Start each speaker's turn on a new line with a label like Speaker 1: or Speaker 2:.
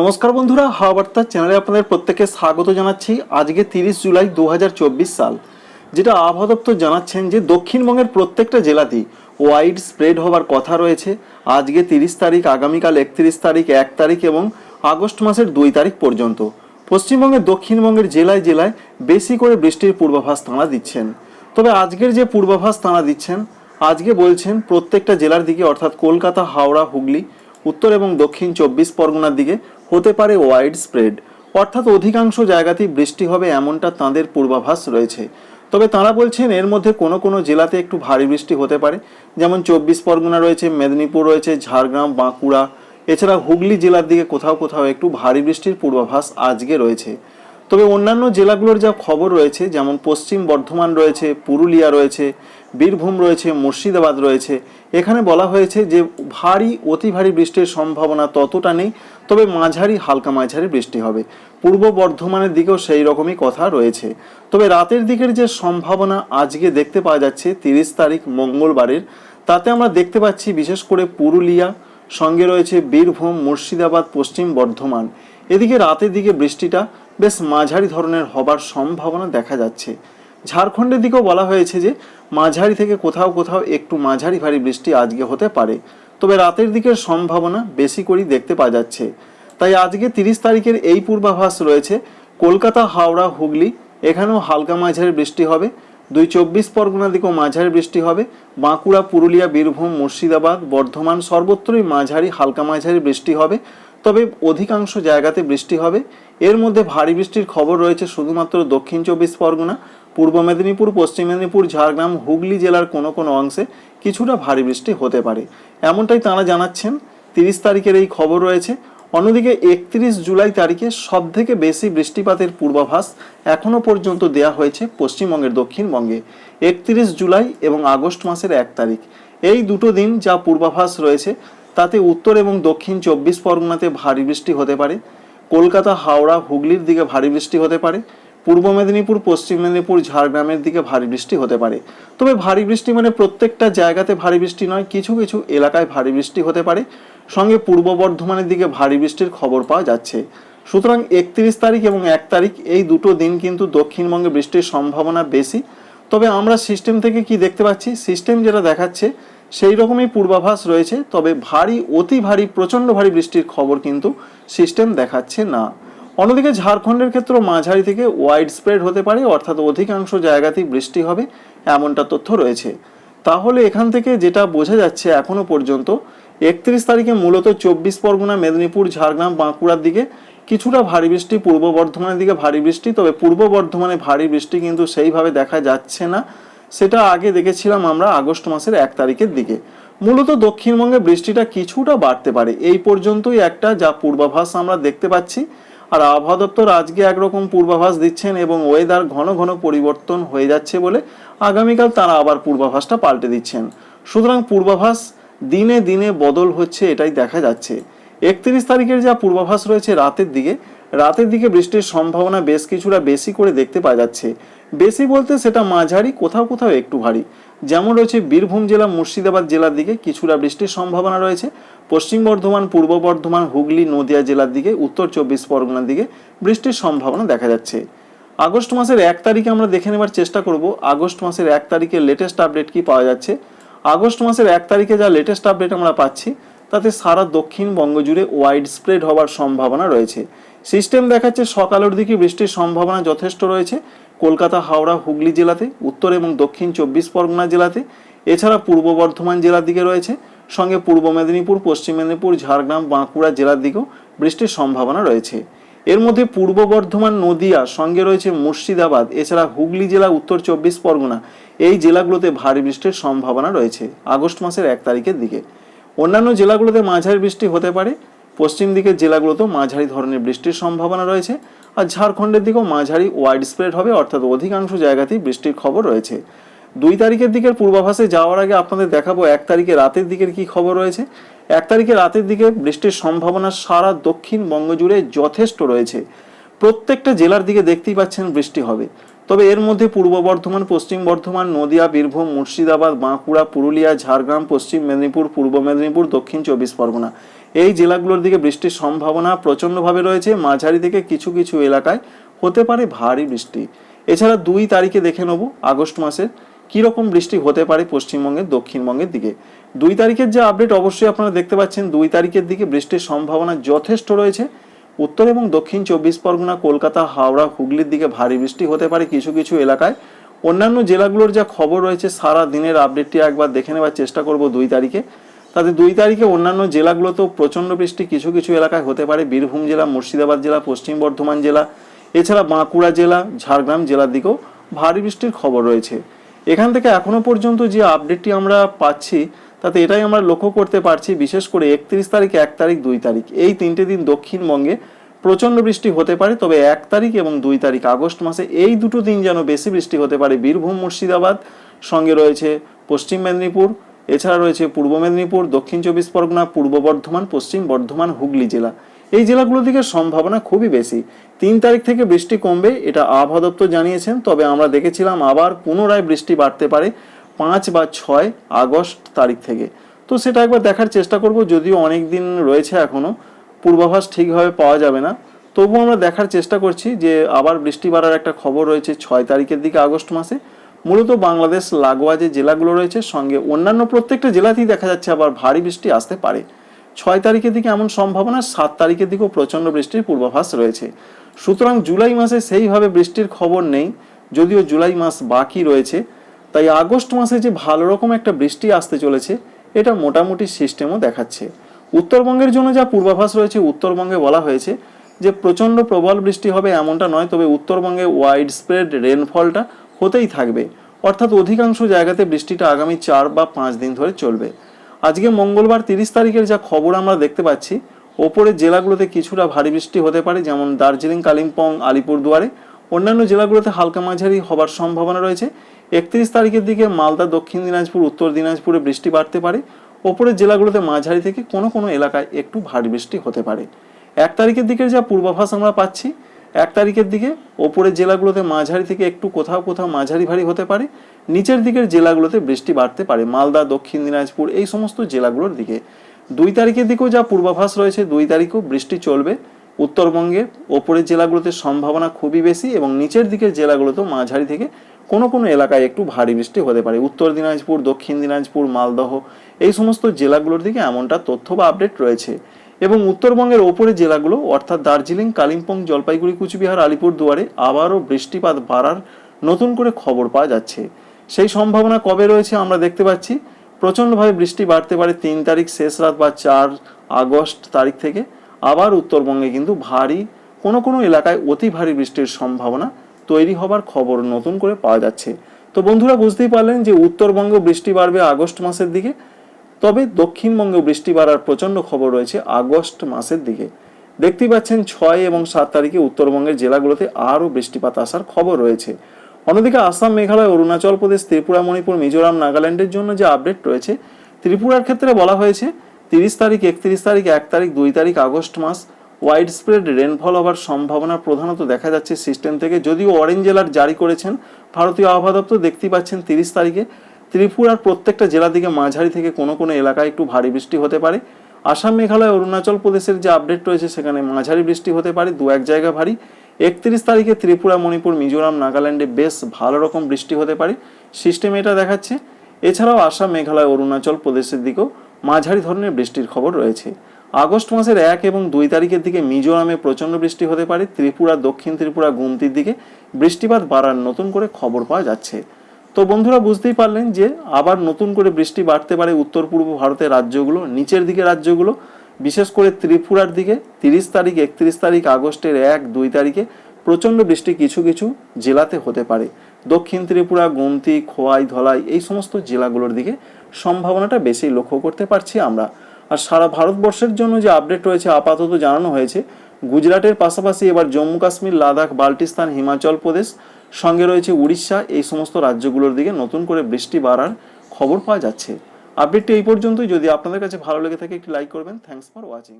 Speaker 1: নমস্কার বন্ধুরা, হাওয়া বার্তা চ্যানেলে আপনাদের প্রত্যেককে স্বাগত জানাচ্ছি আজকে তিরিশ জুলাই দু হাজার চব্বিশ সাল। যেটা আবহাওয়া দপ্তর জানাচ্ছেন যে দক্ষিণবঙ্গের প্রত্যেকটা জেলাতেই ওয়াইড স্প্রেড হবার কথা রয়েছে। আজকে তিরিশ তারিখ, আগামীকাল একত্রিশ তারিখ, এক তারিখ এবং আগস্ট মাসের দুই তারিখ পর্যন্ত। পশ্চিমবঙ্গের দক্ষিণবঙ্গের জেলায় জেলায় বেশি করে বৃষ্টির পূর্বাভাস তাঁরা দিচ্ছেন। তবে আজকের যে পূর্বাভাস তাঁরা দিচ্ছেন, আজকে বলছেন প্রত্যেকটা জেলার দিকে, অর্থাৎ কলকাতা, হাওড়া, হুগলি, উত্তর এবং দক্ষিণ চব্বিশ পরগনার দিকে হতে পারে ওয়াইড স্প্রেড অর্থাৎ অধিকাংশ জায়গাতেই বৃষ্টি হবে এমনটা তাঁদের পূর্বাভাস রয়েছে। তবে তাঁরা বলছেন এর মধ্যে কোনো কোনো জেলাতে একটু ভারী বৃষ্টি হতে পারে, যেমন চব্বিশ পরগনা রয়েছে, মেদিনীপুর রয়েছে, ঝাড়গ্রাম, বাঁকুড়া। এছাড়া হুগলি জেলার দিকে কোথাও কোথাও একটু ভারী বৃষ্টির পূর্বাভাস আজকে রয়েছে। তবে অন্যান্য জেলাগুলোর যা খবর রয়েছে, যেমন পশ্চিম বর্ধমান রয়েছে, পুরুলিয়া রয়েছে বীরভূম রয়েছে, মুর্শিদাবাদ রয়েছে। এখানে বলা হয়েছে যে, ভারী, অতি ভারী বৃষ্টির সম্ভাবনা ততটা নেই, তবে মাঝারি, হালকা মাঝারি বৃষ্টি হবে। পূর্ব বর্ধমানের দিকেও সেই রকমই কথা রয়েছে। তবে রাতের দিকের যে সম্ভাবনা আজকে দেখতে পাওয়া যাচ্ছে, তিরিশ তারিখ মঙ্গলবারের, তাতে আমরা দেখতে পাচ্ছি বিশেষ করে পুরুলিয়া, সঙ্গে রয়েছে বীরভূম, মুর্শিদাবাদ, পশ্চিম বর্ধমান। এদিকে রাতের দিকে বৃষ্টিটা বেশ মাঝারি ধরনের হবার সম্ভাবনা দেখা যাচ্ছে। ঝাড়খণ্ডের দিকেও বলা হয়েছে যে, মাঝারি থেকে কোথাও কোথাও একটু মাঝারি ভারী বৃষ্টি আজকে হতে পারে। তবে রাতের দিকের সম্ভাবনা বেশি করেই দেখতে পাওয়া যাচ্ছে। তাই আজকে তিরিশ তারিখের এই পূর্বাভাস রয়েছে। কলকাতা, হাওড়া, হুগলি, এখানেও হালকা মাঝারি বৃষ্টি হবে। দুই চব্বিশ পরগনার দিকেও মাঝারি বৃষ্টি হবে। বাঁকুড়া, পুরুলিয়া, বীরভূম, মুর্শিদাবাদ, বর্ধমান সর্বত্রই মাঝারি, হালকা মাঝারি বৃষ্টি হবে। তবে অধিকাংশ জায়গাতে বৃষ্টি হবে। এর মধ্যে ভারী বৃষ্টির খবর রয়েছে শুধুমাত্র দক্ষিণ চব্বিশ পরগনা। পূর্ব মেদিনীপুর, পশ্চিম মেদিনীপুর, ঝাড়গ্রাম, হুগলি জেলার কোনো কোনো অংশে কিছুটা ভারী বৃষ্টি হতে পারে। এমনটাই তাঁরা জানাচ্ছেন। তিরিশ তারিখের এই খবর রয়েছে। অন্যদিকে একত্রিশ জুলাই তারিখে সব থেকে বেশি বৃষ্টিপাতের পূর্বাভাস এখনও পর্যন্ত দেয়া হয়েছে পশ্চিমবঙ্গের দক্ষিণবঙ্গে। একত্রিশ জুলাই এবং আগস্ট মাসের এক তারিখ। এই দুটো দিন যা পূর্বাভাস রয়েছে, তাতে উত্তর এবং দক্ষিণ চব্বিশ পরগনাতে ভারী বৃষ্টি হতে পারে। কলকাতা, হাওড়া, হুগলির দিকে ভারী বৃষ্টি হতে পারে। পূর্ব মেদিনীপুর, পশ্চিম মেদিনীপুর, ঝাড়গ্রামের দিকে ভারী বৃষ্টি হতে পারে। তবে ভারী বৃষ্টি মানে প্রত্যেকটা জায়গাতে ভারী বৃষ্টি নয়, কিছু কিছু এলাকায় ভারী বৃষ্টি হতে পারে। সঙ্গে পূর্ব বর্ধমানের দিকে ভারী বৃষ্টির খবর পাওয়া যাচ্ছে। সুতরাং একত্রিশ তারিখ এবং এক তারিখ এই দুটো দিন কিন্তু দক্ষিণবঙ্গে বৃষ্টির সম্ভাবনা বেশি। তবে আমরা সিস্টেম থেকে কি দেখতে পাচ্ছি? সিস্টেম যেটা দেখাচ্ছে, সেই রকমই পূর্বাভাস রয়েছে। তবে ভারী, অতি ভারী, প্রচণ্ড ভারী বৃষ্টির খবর কিন্তু সিস্টেম দেখাচ্ছে না। অন্যদিকে ঝাড়খণ্ডের ক্ষেত্রে মাঝারি থেকে ওয়াইড স্প্রেড হতে পারে, অর্থাৎ অধিকাংশ জায়গাতেই বৃষ্টি হবে, এমনটা তথ্য রয়েছে। তাহলে এখান থেকে যেটা বোঝা যাচ্ছে এখনও পর্যন্ত, একত্রিশ তারিখে মূলত চব্বিশ পরগনা, মেদিনীপুর, ঝাড়গ্রাম, বাঁকুড়ার দিকে কিছুটা ভারী বৃষ্টি, পূর্ব বর্ধমানের দিকে ভারী বৃষ্টি, তবে পূর্ব বর্ধমানে ভারী বৃষ্টি কিন্তু সেইভাবে দেখা যাচ্ছে না। সেটা আগে দেখেছিলাম আমরা আগস্ট মাসের এক তারিখের দিকে। মূলত দক্ষিণবঙ্গে বৃষ্টিটা কিছুটা বাড়তে পারে, এই পর্যন্তই একটা যা পূর্বাভাস আমরা দেখতে পাচ্ছি। আর আবহাওয়া দপ্তর আজকে একরকম পূর্বাভাস দিচ্ছেন এবং ওয়েদার ঘন ঘন পরিবর্তন হয়ে যাচ্ছে বলে আগামীকাল তারা আবার পূর্বাভাসটা পাল্টে দিচ্ছেন। সুতরাং পূর্বাভাস দিনে দিনে বদল হচ্ছে এটাই দেখা যাচ্ছে। একত্রিশ তারিখের যা পূর্বাভাস রয়েছে রাতের দিকে রাতের দিকে বৃষ্টির সম্ভাবনা বেশ কিছুটা বেশি করে দেখতে পাওয়া যাচ্ছে। বেশি বলতে সেটা মাঝারি, কোথাও কোথাও একটু ভারী। যেমন রয়েছে বীরভূম জেলা, মুর্শিদাবাদ জেলার দিকে কিছুটা বৃষ্টির সম্ভাবনা রয়েছে। পশ্চিম বর্ধমান, পূর্ব বর্ধমান, হুগলি, নদিয়া জেলার দিকে, উত্তর চব্বিশ পরগনার দিকে বৃষ্টির সম্ভাবনা দেখা যাচ্ছে। আগস্ট মাসের এক তারিখে আমরা দেখে নেবার চেষ্টা করব, আগস্ট মাসের এক তারিখে লেটেস্ট আপডেট কি পাওয়া যাচ্ছে। আগস্ট মাসের এক তারিখে যা লেটেস্ট আপডেট আমরা পাচ্ছি, তাতে সারা দক্ষিণবঙ্গ জুড়ে ওয়াইড স্প্রেড হওয়ার সম্ভাবনা রয়েছে। সিস্টেম দেখাচ্ছে সকালের দিকে বৃষ্টির সম্ভাবনা যথেষ্ট রয়েছে, কলকাতা, হাওড়া, হুগলি জেলাতে, উত্তর এবং দক্ষিণ চব্বিশ পরগনা জেলাতে, এছাড়া পূর্ব বর্ধমান জেলার দিকে রয়েছে। সঙ্গে পূর্ব মেদিনীপুর, পশ্চিম মেদিনীপুর, ঝাড়গ্রাম, বাঁকুড়া জেলার দিকেও বৃষ্টির সম্ভাবনা রয়েছে। এর মধ্যে পূর্ব বর্ধমান, নদিয়া, সঙ্গে রয়েছে মুর্শিদাবাদ, এছাড়া হুগলি জেলা, উত্তর চব্বিশ পরগনা, এই জেলাগুলোতে ভারী বৃষ্টির সম্ভাবনা রয়েছে আগস্ট মাসের এক তারিখের দিকে। অন্যান্য জেলাগুলোতে মাঝারি বৃষ্টি হতে পারে, পশ্চিম দিকের জেলাগুলোতেও মাঝারি ধরনের বৃষ্টির সম্ভাবনা রয়েছে, আর ঝাড়খণ্ডের দিকেও মাঝারি ওয়াইড স্প্রেড হবে, অর্থাৎ অধিকাংশ জায়গাতেই বৃষ্টির খবর রয়েছে। দুই তারিখের দিকের পূর্বাভাসে যাওয়ার আগে আপনাদের দেখাবো এক তারিখে রাতের দিকের কি খবর রয়েছে। এক তারিখে রাতের দিকে বৃষ্টির সম্ভাবনা সারা দক্ষিণবঙ্গ জুড়ে যথেষ্ট রয়েছে। প্রত্যেকটা জেলার দিকে দেখতেই পাচ্ছেন বৃষ্টি হবে। তবে এর মধ্যে পূর্ব বর্ধমান, পশ্চিম বর্ধমান, নদিয়া, বীরভূম, মুর্শিদাবাদ, বাঁকুড়া, পুরুলিয়া, ঝাড়গ্রাম, পশ্চিম মেদিনীপুর, পূর্ব মেদিনীপুর, দক্ষিণ চব্বিশ পরগনা। এই জেলাগুলোর দিকে বৃষ্টির সম্ভাবনা প্রচণ্ডভাবে রয়েছে। মাঝারি থেকে কিছু কিছু এলাকায় হতে পারে ভারী বৃষ্টি। এছাড়া দুই তারিখে দেখে নেব আগস্ট মাসের। কীরকম বৃষ্টি হতে পারে পশ্চিমবঙ্গের, দক্ষিণবঙ্গের দিকে? দুই তারিখের যে আপডেট অবশ্যই আপনারা দেখতে পাচ্ছেন। দুই তারিখের দিকে বৃষ্টির সম্ভাবনা যথেষ্ট রয়েছে। উত্তর এবং দক্ষিণ চব্বিশ পরগনা, কলকাতা, হাওড়া, হুগলির দিকে ভারী বৃষ্টি হতে পারে কিছু কিছু এলাকায়। অন্যান্য জেলাগুলোর যা খবর রয়েছে, সারা দিনের আপডেটটি একবার দেখে নেওয়ার চেষ্টা করব দুই তারিখে। তাতে দুই তারিখে অন্যান্য জেলাগুলোতেও প্রচণ্ড বৃষ্টি কিছু কিছু এলাকায় হতে পারে। বীরভূম জেলা, মুর্শিদাবাদ জেলা, পশ্চিম বর্ধমান জেলা, এছাড়া বাঁকুড়া জেলা, ঝাড়গ্রাম জেলার দিকেও ভারী বৃষ্টির খবর রয়েছে। এখান থেকে এখনও পর্যন্ত যে আপডেটটি আমরা পাচ্ছি, তাতে এটাই আমরা লক্ষ্য করতে পারছি, বিশেষ করে একত্রিশ তারিখ, এক তারিখ, দুই তারিখ। এই তিনটে দিন দক্ষিণবঙ্গে প্রচণ্ড বৃষ্টি হতে পারে, তবে এক তারিখ এবং দুই তারিখ, আগস্ট মাসে এই দুটো দিন যেন বেশি বৃষ্টি হতে পারে, বীরভূম, মুর্শিদাবাদ, সঙ্গে রয়েছে পশ্চিম মেদিনীপুর, এছাড়া রয়েছে পূর্ব মেদিনীপুর, দক্ষিণ চব্বিশ পরগনা, পূর্ব বর্ধমান, পশ্চিম বর্ধমান, হুগলি জেলা। এই জেলাগুলোর দিকে সম্ভাবনা খুবই বেশি। তিন তারিখ থেকে বৃষ্টি কমবে, এটা আবহাওয়া দপ্তর জানিয়েছেন, তবে আমরা দেখেছিলাম আবার পুনরায় বৃষ্টি বাড়তে পারে পাঁচ বা ছয় আগস্ট তারিখ থেকে। তো সেটা একবার দেখার চেষ্টা করব, যদিও অনেক দিন রয়েছে এখনও পূর্বাভাস ঠিকভাবে পাওয়া যাবে না। তবুও আমরা দেখার চেষ্টা করছি যে আবার বৃষ্টি বাড়ার একটা খবর রয়েছে ছয় তারিখের দিকে আগস্ট মাসে। মূলত বাংলাদেশ, লাগোয়া যে জেলাগুলো রয়েছে, সঙ্গে অন্যান্য প্রত্যেকটা জেলাতেই দেখা যাচ্ছে আবার ভারী বৃষ্টি আসতে পারে। ছয় তারিখের দিকে এমন সম্ভাবনা, সাত তারিখের দিকেও প্রচণ্ড বৃষ্টির পূর্বাভাস রয়েছে। সুতরাং জুলাই মাসে সেইভাবে বৃষ্টির খবর নেই, যদিও জুলাই মাস বাকি রয়েছে। তাই আগস্ট মাসে যে ভালো রকম একটা বৃষ্টি আসতে চলেছে, এটা মোটামুটি সিস্টেমও দেখাচ্ছে। উত্তরবঙ্গের জন্য যা পূর্বাভাস রয়েছে, উত্তরবঙ্গে বলা হয়েছে যে প্রচণ্ড প্রবল বৃষ্টি হবে এমনটা নয়, তবে উত্তরবঙ্গে ওয়াইড স্প্রেড রেনফলটা হতেই থাকবে। অর্থাৎ অধিকাংশ জায়গাতে বৃষ্টিটা আগামী চার বা পাঁচ দিন ধরে চলবে। আজকে মঙ্গলবার তিরিশ তারিখের যা খবর আমরা দেখতে পাচ্ছি, ওপরের জেলাগুলোতে কিছুটা ভারী বৃষ্টি হতে পারে, যেমন দার্জিলিং, কালিম্পং, আলিপুরদুয়ারে। অন্যান্য জেলাগুলোতে হালকা মাঝারি হবার সম্ভাবনা রয়েছে। একত্রিশ তারিখের দিকে মালদা, দক্ষিণ দিনাজপুর, উত্তর দিনাজপুরে বৃষ্টি বাড়তে পারে। ওপরের জেলাগুলোতে মাঝারি থেকে কোনো কোনো এলাকায় একটু ভারী বৃষ্টি হতে পারে। এক তারিখের দিকের যা পূর্বাভাস আমরা পাচ্ছি এক তারিখের দিকে ওপরের জেলাগুলোতে মাঝারি থেকে একটু কোথাও কোথাও মাঝারি ভারী হতে পারে। নিচের দিকের জেলাগুলোতে বৃষ্টি বাড়তে পারে। মালদা, দক্ষিণ দিনাজপুর এই সমস্ত জেলাগুলোর দিকে। দুই তারিখের দিকেও যা পূর্বাভাস রয়েছে, দুই তারিখও বৃষ্টি চলবে। উত্তরবঙ্গের ওপরের জেলাগুলোতে সম্ভাবনা খুবই বেশি এবং নিচের দিকের জেলাগুলোতেও মাঝারি থেকে কোনো কোনো এলাকায় একটু ভারী বৃষ্টি হতে পারে। উত্তর দিনাজপুর, দক্ষিণ দিনাজপুর, মালদহ এই সমস্ত জেলাগুলোর দিকে এমনটা তথ্য বা আপডেট রয়েছে। এবং উত্তরবঙ্গের ওপরে জেলাগুলো, অর্থাৎ দার্জিলিং, কালিম্পং, জলপাইগুড়ি, কুচবিহার, আলিপুরদুয়ারে আবারও বৃষ্টিপাত বাড়ার নতুন করে খবর পাওয়া যাচ্ছে। সেই সম্ভাবনা কবে রয়েছে আমরা দেখতে পাচ্ছি। প্রচণ্ডভাবে বৃষ্টি বাড়তে পারে তিন তারিখ, শেষ রাত বা চার আগস্ট তারিখ থেকে। আবার উত্তরবঙ্গে কিন্তু ভারী, কোনো কোনো এলাকায় অতি ভারী বৃষ্টির সম্ভাবনা তৈরি হবার খবর নতুন করে পাওয়া যাচ্ছে। তো বন্ধুরা, বুঝতেই পারলেন যে উত্তরবঙ্গ বৃষ্টি বাড়বে আগস্ট মাসের দিকে। তবে দক্ষিণবঙ্গে বৃষ্টি বাড়ার প্রচণ্ড খবর রয়েছে আগস্ট মাসের দিকে। দেখতে পাচ্ছেন ছয় এবং সাত তারিখে উত্তরবঙ্গের জেলাগুলোতে আরও বৃষ্টিপাত আসার খবর রয়েছে। অন্যদিকে আসাম, মেঘালয়, অরুণাচল প্রদেশ, ত্রিপুরা, মণিপুর, মিজোরাম, নাগাল্যান্ডের জন্য যে আপডেট রয়েছে, ত্রিপুরার ক্ষেত্রে বলা হয়েছে তিরিশ তারিখ, একত্রিশ তারিখ, এক তারিখ, দুই তারিখ, আগস্ট মাস ওয়াইড স্প্রেড রেনফল হওয়ার সম্ভাবনা প্রধানত দেখা যাচ্ছে সিস্টেম থেকে। যদিও অরেঞ্জ জেলার জারি করেছেন ভারতীয় আবহাওয়া দপ্তর দেখতে পাচ্ছেন তিরিশ তারিখে ত্রিপুরার প্রত্যেকটা জেলা থেকে মাঝারি থেকে কোনো কোনো এলাকায় একটু ভারী বৃষ্টি হতে পারে। আসাম, মেঘালয়, অরুণাচল প্রদেশের যে আপডেট রয়েছে সেখানে মাঝারি বৃষ্টি হতে পারে, দু এক জায়গা ভারী। একত্রিশ তারিখে ত্রিপুরা, মণিপুর, মিজোরাম, নাগাল্যান্ডে বেশ ভালো রকম বৃষ্টি হতে পারে। সিস্টেম এটা দেখাচ্ছে। এছাড়াও আসাম, মেঘালয়, অরুণাচল প্রদেশের দিকেও মাঝারি ধরনের বৃষ্টির খবর রয়েছে। আগস্ট মাসের এক এবং দুই তারিখের দিকে মিজোরামে প্রচণ্ড বৃষ্টি হতে পারে। ত্রিপুরা, দক্ষিণ ত্রিপুরা, গুমতির দিকে বৃষ্টিপাত বাড়ার নতুন করে খবর পাওয়া যাচ্ছে। তো বন্ধুরা বুঝতেই পারলেন যে আবার নতুন করে বৃষ্টি বাড়তে পারে উত্তর পূর্ব ভারতের রাজ্যগুলো, নিচের দিকে রাজ্যগুলো, বিশেষ করে ত্রিপুরার দিকে তিরিশ তারিখ, একত্রিশ তারিখ, আগস্টের এক, দুই তারিখে প্রচণ্ড বৃষ্টি কিছু কিছু জেলাতে হতে পারে। দক্ষিণ ত্রিপুরা, গুমতি, খোয়াই, ধলাই এই সমস্ত জেলাগুলোর দিকে সম্ভাবনাটা বেশি লক্ষ্য করতে পারছি আমরা। আর সারা ভারতবর্ষের জন্য যে আপডেট রয়েছে, আপাতত জানানো হয়েছে, গুজরাটের পাশাপাশি এবার জম্মু কাশ্মীর, লাদাখ, বাল্টিস্তান, হিমাচল প্রদেশ সঙ্গে রয়েছে উড়িষ্যা, এই সমস্ত রাজ্যগুলোর দিকে নতুন করে বৃষ্টি বাড়ার খবর পাওয়া যাচ্ছে। আপডেটটি এই পর্যন্তই। যদি আপনাদের কাছে ভালো লেগে থাকে, একটি লাইক করবেন। Thanks for watching